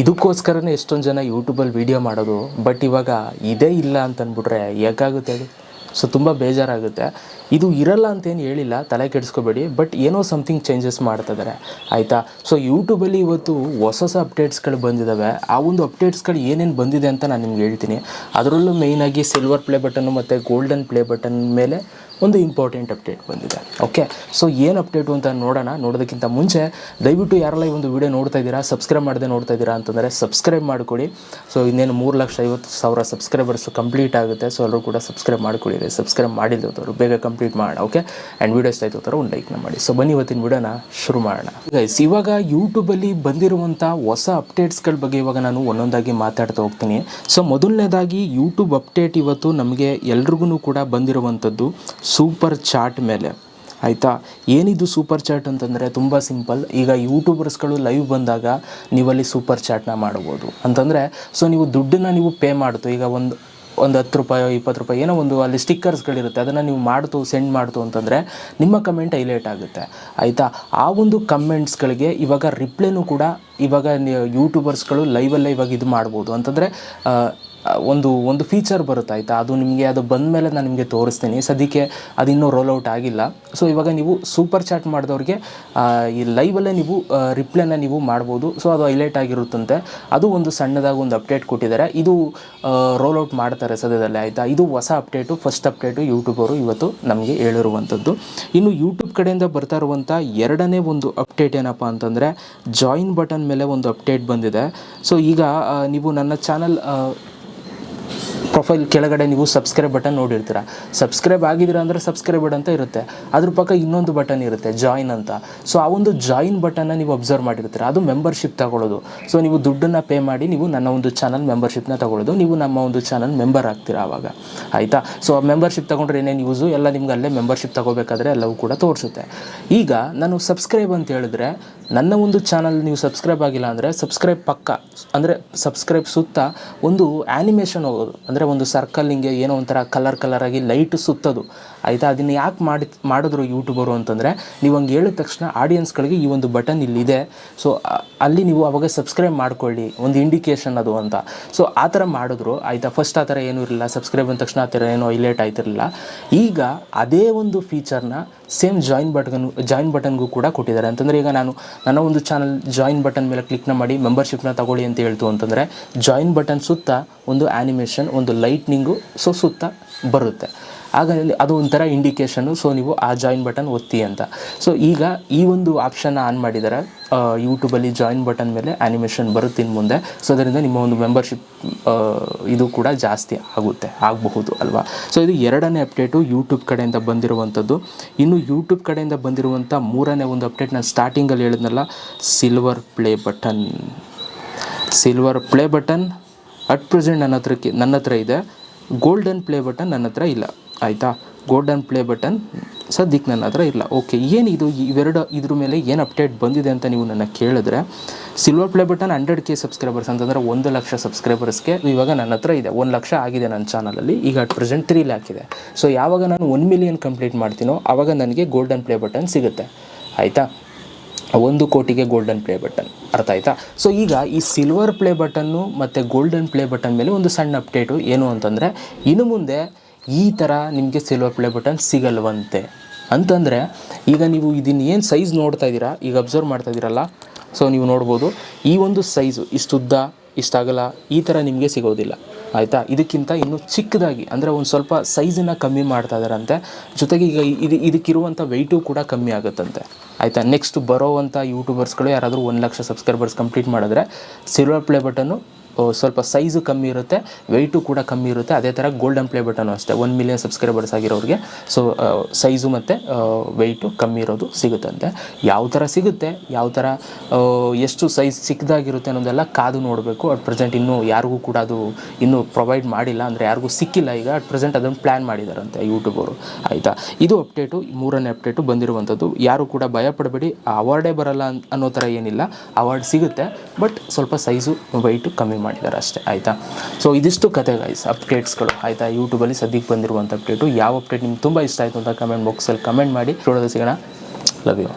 ಇದಕ್ಕೋಸ್ಕರನೇ ಎಷ್ಟೊಂದು ಜನ ಯೂಟ್ಯೂಬಲ್ಲಿ ವೀಡಿಯೋ ಮಾಡೋದು ಬಟ್ ಇವಾಗ ಇದೇ ಇಲ್ಲ ಅಂತಂದ್ಬಿಟ್ರೆ ಯಾಕಾಗುತ್ತೆ ಅದು? ಸೊ ತುಂಬ ಬೇಜಾರಾಗುತ್ತೆ. ಇದು ಇರಲ್ಲ ಅಂತೇನು ಹೇಳಿಲ್ಲ, ತಲೆ ಕೆಡಿಸ್ಕೋಬೇಡಿ ಬಟ್ ಏನೋ ಸಮಥಿಂಗ್ ಚೇಂಜಸ್ ಮಾಡ್ತಿದ್ದಾರೆ ಆಯಿತಾ? ಸೊ ಯೂಟ್ಯೂಬಲ್ಲಿ ಇವತ್ತು ಹೊಸ ಹೊಸ ಅಪ್ಡೇಟ್ಸ್ಗಳು ಬಂದಿದ್ದಾವೆ ಆ ಒಂದು ಅಪ್ಡೇಟ್ಸ್ಗಳು ಏನೇನು ಬಂದಿದೆ ಅಂತ ನಾನು ನಿಮ್ಗೆ ಹೇಳ್ತೀನಿ. ಅದರಲ್ಲೂ ಮೇಯ್ನಾಗಿ ಸಿಲ್ವರ್ ಪ್ಲೇ ಬಟನ್ನು ಮತ್ತು ಗೋಲ್ಡನ್ ಪ್ಲೇ ಬಟನ್ ಮೇಲೆ ಒಂದು ಇಂಪಾರ್ಟೆಂಟ್ ಅಪ್ಡೇಟ್ ಬಂದಿದೆ. ಓಕೆ ಸೊ ಏನು ಅಪ್ಡೇಟು ಅಂತ ನೋಡೋಣ. ನೋಡೋದಕ್ಕಿಂತ ಮುಂಚೆ, ದಯವಿಟ್ಟು ಯಾರೆಲ್ಲ ಈ ಒಂದು ವಿಡಿಯೋ ನೋಡ್ತಾ ಇದ್ದೀರಾ ಸಬ್ಸ್ಕ್ರೈಬ್ ಮಾಡದೆ ನೋಡ್ತಾ ಇದ್ದೀರಾ ಅಂತಂದರೆ ಸಬ್ಸ್ಕ್ರೈಬ್ ಮಾಡಿಕೊಡಿ. ಸೊ ಇನ್ನೇನು ಮೂರು ಲಕ್ಷ ಐವತ್ತು ಸಾವಿರ ಸಬ್ಸ್ಕ್ರೈಬರ್ಸ್ ಕಂಪ್ಲೀಟ್ ಆಗುತ್ತೆ. ಸೊ ಎಲ್ಲರೂ ಕೂಡ ಸಬ್ಸ್ಕ್ರೈಬ್ ಮಾಡ್ಕೊಳ್ಳಿ ಸಬ್ಸ್ಕ್ರೈಬ್ ಮಾಡಿಲ್ಲದವರು ಬೇಗ ಕಂಪ್ಲೀಟ್ ಮಾಡೋಣ. ಓಕೆ ಆ್ಯಂಡ್ ವೀಡಿಯೋಸ್ ಆಯ್ತು ಥರ ಒಂದು ಲೈಕ್ನ ಮಾಡಿ. ಸೊ ಬನ್ನಿ ಇವತ್ತಿನ ವಿಡಿಯೋನ ಶುರು ಮಾಡೋಣ. ಗೈಸ್ ಇವಾಗ ಯೂಟ್ಯೂಬಲ್ಲಿ ಬಂದಿರುವಂಥ ಹೊಸ ಅಪ್ಡೇಟ್ಸ್ಗಳ ಬಗ್ಗೆ ಇವಾಗ ನಾನು ಒಂದೊಂದಾಗಿ ಮಾತಾಡ್ತಾ ಹೋಗ್ತೀನಿ. ಸೊ ಮೊದಲನೇದಾಗಿ ಯೂಟ್ಯೂಬ್ ಅಪ್ಡೇಟ್ ಇವತ್ತು ನಮಗೆ ಎಲ್ರಿಗೂ ಕೂಡ ಬಂದಿರುವಂಥದ್ದು. ಸೂಪರ್ ಚಾಟ್ ಮೇಲೆ. ಆಯಿತಾ? ಏನಿದು ಸೂಪರ್ ಚಾಟ್ ಅಂತಂದರೆ ತುಂಬ ಸಿಂಪಲ್. ಈಗ ಯೂಟ್ಯೂಬರ್ಸ್ಗಳು ಲೈವ್ ಬಂದಾಗ ನೀವಲ್ಲಿ ಸೂಪರ್ ಚಾಟ್ನ ಮಾಡ್ಬೋದು. ಅಂತಂದರೆ, ಸೊ ನೀವು ದುಡ್ಡನ್ನು ನೀವು ಪೇ ಮಾಡ್ತು. ಈಗ ಒಂದು ಒಂದು ಹತ್ತು ರೂಪಾಯಿ, ಇಪ್ಪತ್ತು ರೂಪಾಯಿ, ಏನೋ ಒಂದು ಅಲ್ಲಿ ಸ್ಟಿಕ್ಕರ್ಸ್ಗಳಿರುತ್ತೆ. ಅದನ್ನು ನೀವು ಮಾಡ್ತು, ಸೆಂಡ್ ಮಾಡ್ತು ಅಂತಂದರೆ ನಿಮ್ಮ ಕಮೆಂಟ್ ಹೈಲೈಟ್ ಆಗುತ್ತೆ. ಆಯಿತಾ? ಆ ಒಂದು ಕಮೆಂಟ್ಸ್ಗಳಿಗೆ ಇವಾಗ ರಿಪ್ಲೈನೂ ಕೂಡ ಇವಾಗ ಯೂಟ್ಯೂಬರ್ಸ್ಗಳು ಲೈವಲ್ಲೇ ಇವಾಗ ಇದು ಮಾಡ್ಬೋದು. ಅಂತಂದರೆ ಒಂದು ಒಂದು ಫೀಚರ್ ಬರುತ್ತೆ ಆಯಿತಾ? ಅದು ನಿಮಗೆ, ಅದು ಬಂದ ಮೇಲೆ ನಾನು ನಿಮಗೆ ತೋರಿಸ್ತೀನಿ. ಸದ್ಯಕ್ಕೆ ಅದು ಇನ್ನೂ ರೋಲ್ ಔಟ್ ಆಗಿಲ್ಲ. ಸೊ ಇವಾಗ ನೀವು ಸೂಪರ್ ಚಾಟ್ ಮಾಡಿದವ್ರಿಗೆ ಈ ಲೈವಲ್ಲೇ ನೀವು ರಿಪ್ಲೈನ ನೀವು ಮಾಡ್ಬೋದು. ಸೊ ಅದು ಹೈಲೈಟ್ ಆಗಿರುತ್ತಂತೆ. ಅದು ಒಂದು ಸಣ್ಣದಾಗಿ ಒಂದು ಅಪ್ಡೇಟ್ ಕೊಟ್ಟಿದ್ದಾರೆ. ಇದು ರೋಲ್ ಔಟ್ ಮಾಡ್ತಾರೆ ಸದ್ಯದಲ್ಲೇ ಆಯಿತಾ? ಇದು ಹೊಸ ಅಪ್ಡೇಟು ಫಸ್ಟ್ ಅಪ್ಡೇಟು ಯೂಟ್ಯೂಬರು ಇವತ್ತು ನಮಗೆ ಹೇಳಿರುವಂಥದ್ದು. ಇನ್ನು ಯೂಟ್ಯೂಬ್ ಕಡೆಯಿಂದ ಬರ್ತಾ ಇರುವಂಥ ಎರಡನೇ ಒಂದು ಅಪ್ಡೇಟ್ ಏನಪ್ಪ ಅಂತಂದರೆ ಜಾಯಿನ್ ಬಟನ್ ಮೇಲೆ ಒಂದು ಅಪ್ಡೇಟ್ ಬಂದಿದೆ. ಸೊ ಈಗ ನೀವು ನನ್ನ ಚಾನಲ್ Thank you. ಪ್ರೊಫೈಲ್ ಕೆಳಗಡೆ ನೀವು ಸಬ್ಸ್ಕ್ರೈಬ್ ಬಟನ್ ನೋಡಿರ್ತೀರ. ಸಬ್ಸ್ಕ್ರೈಬ್ ಆಗಿದ್ದೀರಾ ಅಂದರೆ ಸಬ್ಸ್ಕ್ರೈಬ್ ಅಂತ ಇರುತ್ತೆ. ಅದ್ರ ಪಕ್ಕ ಇನ್ನೊಂದು ಬಟನ್ ಇರುತ್ತೆ, ಜಾಯಿನ್ ಅಂತ. ಸೊ ಆ ಒಂದು ಜಾಯಿನ್ ಬಟನ್ನ ನೀವು ಅಬ್ಸರ್ವ್ ಮಾಡಿರ್ತೀರ. ಅದು ಮೆಂಬರ್ಶಿಪ್ ತಗೊಳ್ಳೋದು. ಸೊ ನೀವು ದುಡ್ಡನ್ನು ಪೇ ಮಾಡಿ ನೀವು ನನ್ನ ಒಂದು ಚಾನಲ್ ಮೆಂಬರ್ಶಿಪ್ನ ತಗೊಳ್ಳೋದು. ನೀವು ನಮ್ಮ ಒಂದು ಚಾನಲ್ ಮೆಂಬರ್ ಆಗ್ತೀರಾ ಆವಾಗ. ಆಯಿತಾ? ಸೊ ಆ ಮೆಂಬರ್ಶಿಪ್ ತೊಗೊಂಡ್ರೆ ಏನೇನು ಯೂಸು ಎಲ್ಲ ನಿಮ್ಗೆ ಅಲ್ಲೇ ಮೆಂಬರ್ಶಿಪ್ ತಗೋಬೇಕಾದ್ರೆ ಎಲ್ಲವೂ ಕೂಡ ತೋರಿಸುತ್ತೆ. ಈಗ ನಾನು ಸಬ್ಸ್ಕ್ರೈಬ್ ಅಂತ ಹೇಳಿದ್ರೆ, ನನ್ನ ಒಂದು ಚಾನಲ್ ನೀವು ಸಬ್ಸ್ಕ್ರೈಬ್ ಆಗಿಲ್ಲ ಅಂದರೆ ಸಬ್ಸ್ಕ್ರೈಬ್ ಪಕ್ಕ, ಅಂದರೆ ಸಬ್ಸ್ಕ್ರೈಬ್ ಸುತ್ತ ಒಂದು ಆ್ಯನಿಮೇಷನ್ ಹೋಗೋದು. ಅಂದರೆ ಒಂದು ಸರ್ಕಲ್ ಹಿಂಗೆ ಏನೋ ಒಂಥರ ಕಲರ್ ಕಲರಾಗಿ ಲೈಟ್ ಸುತ್ತೋದು. ಆಯಿತಾ? ಅದನ್ನು ಯಾಕೆ ಮಾಡಿ ಮಾಡಿದ್ರು ಯೂಟ್ಯೂಬರು ಅಂತಂದರೆ ನೀವು ಹಂಗೆ ಹೇಳಿದ ತಕ್ಷಣ ಆಡಿಯನ್ಸ್ಗಳಿಗೆ ಈ ಒಂದು ಬಟನ್ ಇಲ್ಲಿದೆ. ಸೊ ಅಲ್ಲಿ ನೀವು ಅವಾಗ ಸಬ್ಸ್ಕ್ರೈಬ್ ಮಾಡ್ಕೊಳ್ಳಿ. ಒಂದು ಇಂಡಿಕೇಶನ್ ಅದು ಅಂತ. ಸೊ ಆ ಥರ ಮಾಡಿದ್ರು. ಆಯಿತಾ? ಫಸ್ಟ್ ಆ ಥರ ಏನೂ ಇರಲಿಲ್ಲ. ಸಬ್ಸ್ಕ್ರೈಬ್ ಅಂದ ತಕ್ಷಣ ಆ ಥರ ಏನೋ ಇಲೇಟ್ ಆಯ್ತಿರಲಿಲ್ಲ. ಈಗ ಅದೇ ಒಂದು ಫೀಚರ್ನ ಸೇಮ್ ಜಾಯಿನ್ ಬಟನ್ ಜಾಯಿನ್ ಬಟನ್ಗೂ ಕೂಡ ಕೊಟ್ಟಿದ್ದಾರೆ. ಅಂತಂದರೆ ಈಗ ನಾನು, ನನ್ನ ಒಂದು ಚಾನಲ್ ಜಾಯಿನ್ ಬಟನ್ ಮೇಲೆ ಕ್ಲಿಕ್ನ ಮಾಡಿ ಮೆಂಬರ್ಶಿಪ್ನ ತಗೊಳ್ಳಿ ಅಂತ ಹೇಳ್ತು ಅಂತಂದರೆ ಜಾಯಿನ್ ಬಟನ್ ಸುತ್ತ ಒಂದು ಆ್ಯನಿಮೇಷನ್ ಒಂದು ಲೈಟ್ನಿಂಗು ಸೊ ಸುತ್ತ ಬರುತ್ತೆ. ಆಗ ಅದು ಒಂಥರ ಇಂಡಿಕೇಶನು ಸೊ ನೀವು ಆ ಜಾಯಿನ್ ಬಟನ್ ಒತ್ತಿ ಅಂತ. ಸೊ ಈಗ ಈ ಒಂದು ಆಪ್ಷನ್ನ ಆನ್ ಮಾಡಿದರೆ ಯೂಟ್ಯೂಬಲ್ಲಿ ಜಾಯಿನ್ ಬಟನ್ ಮೇಲೆ ಆ್ಯನಿಮೇಷನ್ ಬರುತ್ತೆ ಇನ್ನು ಮುಂದೆ. ಸೊ ಅದರಿಂದ ನಿಮ್ಮ ಒಂದು ಮೆಂಬರ್ಶಿಪ್ ಇದು ಕೂಡ ಜಾಸ್ತಿ ಆಗುತ್ತೆ, ಆಗಬಹುದು ಅಲ್ವಾ? ಸೊ ಇದು ಎರಡನೇ ಅಪ್ಡೇಟು ಯೂಟ್ಯೂಬ್ ಕಡೆಯಿಂದ ಬಂದಿರುವಂಥದ್ದು. ಇನ್ನು ಯೂಟ್ಯೂಬ್ ಕಡೆಯಿಂದ ಬಂದಿರುವಂಥ ಮೂರನೇ ಒಂದು ಅಪ್ಡೇಟ್ ನಾನು ಸ್ಟಾರ್ಟಿಂಗಲ್ಲಿ ಹೇಳಿದ್ನಲ್ಲ silver play button silver play button at present ನನ್ನ ಹತ್ರಕ್ಕೆ ನನ್ನ ಹತ್ರ ಇದೆ. ಗೋಲ್ಡನ್ ಪ್ಲೇ ಬಟನ್ ನನ್ನ ಹತ್ರ ಇಲ್ಲ. ಆಯಿತಾ? ಗೋಲ್ಡನ್ ಪ್ಲೇ ಬಟನ್ ಸದ್ಯಕ್ಕೆ ನನ್ನ ಹತ್ರ ಇಲ್ಲ. ಓಕೆ ಏನಿದು ಇವೆರಡು ಇದ್ರ ಮೇಲೆ ಏನು ಅಪ್ಡೇಟ್ ಬಂದಿದೆ ಅಂತ ನೀವು ನನ್ನ ಕೇಳಿದ್ರೆ silver play button hundred K subscribers ಅಂತಂದರೆ ಒಂದು ಲಕ್ಷ ಸಬ್ಸ್ಕ್ರೈಬರ್ಸ್ಗೆ ಇವಾಗ ನನ್ನ ಹತ್ರ ಇದೆ. ಒಂದು ಲಕ್ಷ ಆಗಿದೆ ನನ್ನ ಚಾನಲಲ್ಲಿ ಈಗ ಅಟ್ ಪ್ರೆಸೆಂಟ್ ತ್ರೀ ಲ್ಯಾಕ್ ಇದೆ. ಸೊ ಯಾವಾಗ ನಾನು ಒನ್ ಮಿಲಿಯನ್ ಕಂಪ್ಲೀಟ್ ಮಾಡ್ತೀನೋ ಆವಾಗ ನನಗೆ ಗೋಲ್ಡನ್ ಪ್ಲೇ ಬಟನ್ ಸಿಗುತ್ತೆ. ಆಯಿತಾ? ಒಂದು ಕೋಟಿಗೆ ಗೋಲ್ಡನ್ ಪ್ಲೇ ಬಟನ್ ಅರ್ಥ ಆಯ್ತಾ? ಸೊ ಈಗ ಈ ಸಿಲ್ವರ್ ಪ್ಲೇ ಬಟನ್ನು ಮತ್ತು ಗೋಲ್ಡನ್ ಪ್ಲೇ ಬಟನ್ ಮೇಲೆ ಒಂದು ಸಣ್ಣ ಅಪ್ಡೇಟು ಏನು ಅಂತಂದರೆ, ಇನ್ನು ಮುಂದೆ ಈ ಥರ ನಿಮಗೆ ಸಿಲ್ವರ್ ಪ್ಲೇ ಬಟನ್ ಸಿಗಲ್ವಂತೆ. ಅಂತಂದರೆ, ಈಗ ನೀವು ಇದನ್ನು ಏನು ಸೈಜ್ ನೋಡ್ತಾ ಇದ್ದೀರಾ? ಈಗ ಅಬ್ಸರ್ವ್ ಮಾಡ್ತಾ ಇದ್ದೀರಲ್ಲ? ಸೊ ನೀವು ನೋಡ್ಬೋದು, ಈ ಒಂದು ಸೈಜು ಇಷ್ಟುದ್ದ ಇಷ್ಟಾಗಲ್ಲ ಈ ಥರ ನಿಮಗೆ ಸಿಗೋದಿಲ್ಲ. ಆಯಿತಾ? ಇದಕ್ಕಿಂತ ಇನ್ನೂ ಚಿಕ್ಕದಾಗಿ, ಅಂದರೆ ಒಂದು ಸ್ವಲ್ಪ ಸೈಜನ್ನು ಕಮ್ಮಿ ಮಾಡ್ತಾ ಇದ್ದಾರಂತೆ ಜೊತೆಗೆ ಈಗ ಇದು ಇದಕ್ಕಿರುವಂಥ ವೆಯ್ಟು ಕೂಡ ಕಮ್ಮಿ ಆಗುತ್ತಂತೆ. ಆಯಿತಾ? ನೆಕ್ಸ್ಟ್ ಬರೋವಂಥ ಯೂಟ್ಯೂಬರ್ಸ್ಗಳು ಯಾರಾದರೂ ಒಂದು ಲಕ್ಷ ಸಬ್ಸ್ಕ್ರೈಬರ್ಸ್ ಕಂಪ್ಲೀಟ್ ಮಾಡಿದ್ರೆ ಸಿಲ್ವರ್ ಪ್ಲೇ ಬಟನ್ನು ಸ್ವಲ್ಪ ಸೈಜು ಕಮ್ಮಿ ಇರುತ್ತೆ ವೆಯ್ಟು ಕೂಡ ಕಮ್ಮಿ ಇರುತ್ತೆ. ಅದೇ ಥರ ಗೋಲ್ಡನ್ ಪ್ಲೇ ಬಟನು ಅಷ್ಟೇ ಒನ್ ಮಿಲಿಯನ್ ಸಬ್ಸ್ಕ್ರೈಬರ್ಸ್ ಆಗಿರೋರಿಗೆ. ಸೊ ಸೈಜು ಮತ್ತು ವೆಯ್ಟು ಕಮ್ಮಿ ಇರೋದು ಸಿಗುತ್ತಂತೆ. ಯಾವ ಥರ ಸಿಗುತ್ತೆ, ಯಾವ ಥರ ಎಷ್ಟು ಸೈಜ್ ಸಿಕ್ಕದಾಗಿರುತ್ತೆ ಅನ್ನೋದೆಲ್ಲ ಕಾದು ನೋಡಬೇಕು. ಅಟ್ ಪ್ರೆಸೆಂಟ್ ಇನ್ನೂ ಯಾರಿಗೂ ಕೂಡ ಅದು ಇನ್ನೂ ಪ್ರೊವೈಡ್ ಮಾಡಿಲ್ಲ, ಅಂದರೆ ಯಾರಿಗೂ ಸಿಕ್ಕಿಲ್ಲ ಈಗ. ಅಟ್ ಪ್ರೆಸೆಂಟ್ ಅದನ್ನು ಪ್ಲ್ಯಾನ್ ಮಾಡಿದಾರಂತೆ ಯೂಟ್ಯೂಬರು ಆಯಿತಾ? ಇದು ಅಪ್ಡೇಟು ಮೂರನೇ ಅಪ್ಡೇಟು ಬಂದಿರುವಂಥದ್ದು ಯಾರು ಕೂಡ ಭಯಪಡಬೇಡಿ ಅವಾರ್ಡೇ ಬರಲ್ಲ ಅನ್- ಅನ್ನೋ ಥರ ಏನಿಲ್ಲ. ಅವಾರ್ಡ್ ಸಿಗುತ್ತೆ ಬಟ್ ಸ್ವಲ್ಪ ಸೈಜು ವೆಯ್ಟು ಕಮ್ಮಿ ಮಾಡಿದ್ದಾರೆ ಅಷ್ಟೇ, ಆಯಿತಾ? ಸೊ ಇದಿಷ್ಟು ಕತೆ ಗೈಸ್ ಅಪ್ಡೇಟ್ಸ್ಗಳು ಆಯಿತಾ? ಯೂಟ್ಯೂಬಲ್ಲಿ ಸದ್ಯಕ್ಕೆ ಬಂದಿರುವಂಥ ಅಪ್ಡೇಟು ಯಾವ ಅಪ್ಡೇಟ್ ನಿಮ್ಗೆ ತುಂಬ ಇಷ್ಟ ಆಯಿತು ಅಂತ ಕಮೆಂಟ್ ಬಾಕ್ಸಲ್ಲಿ ಕಮೆಂಟ್ ಮಾಡಿ. ನೋಡೋದು ಸಿಗೋಣ. Love you